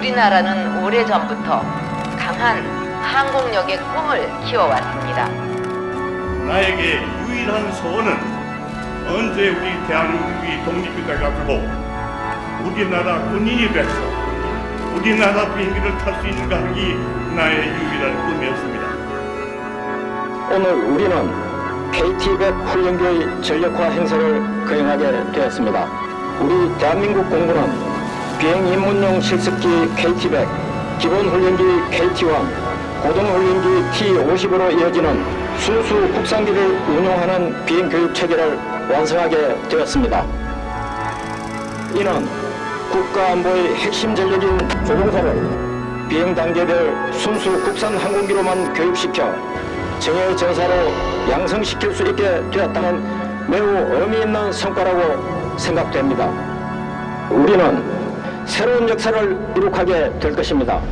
우리나라는 오래전부터 강한 항공력의 꿈을 키워왔습니다. 나에게 유일한 소원은 언제 우리 대한민국이 독립이 돼가지고 우리나라 군인이 돼서 우리나라 비행기를 탈 수 있는가 하기 나의 유일한 꿈이었습니다. 오늘 우리는 KT-100 훈련교의 전력화 행사를 거행하게 되었습니다. 우리 대한민국 공군은 비행 입문용 실습기 KT-100, 기본 훈련기 KT-1, 고등 훈련기 T-50으로 이어지는 순수 국산기를 운용하는 비행 교육 체계를 완성하게 되었습니다. 이는 국가 안보의 핵심 전력인 조종사를 비행 단계별 순수 국산 항공기로만 교육시켜 정예 전사로 양성시킬 수 있게 되었다는 매우 의미 있는 성과라고 생각됩니다. 우리는 새로운 역사를 이룩하게 될 것입니다.